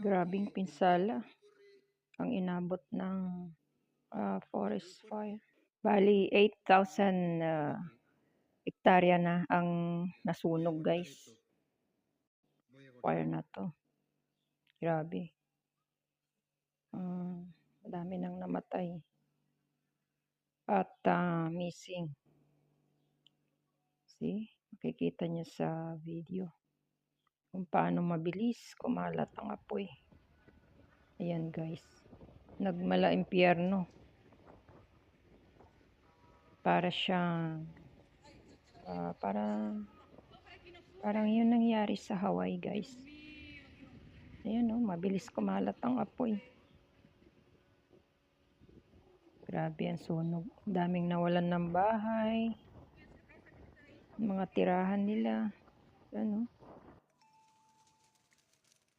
Grabing pinsala ang inabot ng ah, forest fire. Bali, 8,000 ah, hektarya na ang nasunog guys. Fire na to. Grabe. Ah, madami nang namatay. At ah, missing. See? Makikita niyo sa video kung paano mabilis kumalat ang apoy. Ayan guys. Nagmala impyerno. Para siyang ah, para parang yun nangyari sa Hawaii guys. Ayan oh, mabilis kumalat ang apoy. Grabe ang sunog. Daming nawalan ng bahay. Mga tirahan nila.